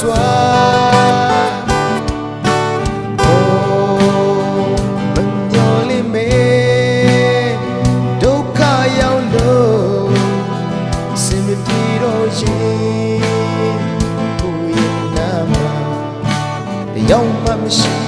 စွာရောက်မှမရှိ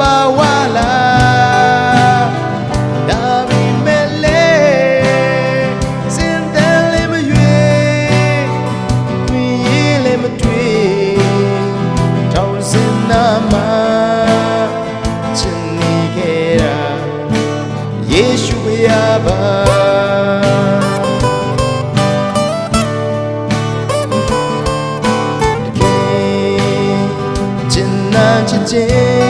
ပါဝလာဒါမီမဲလေစင်တယ်လေးမရွေတွေ့ရင်လည်းမတွေ့ထောင်စင်နာမှာချင်နေခဲ့တာယေရှုရပါ见。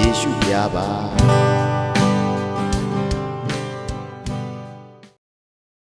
ယေရှုဘုရားပါ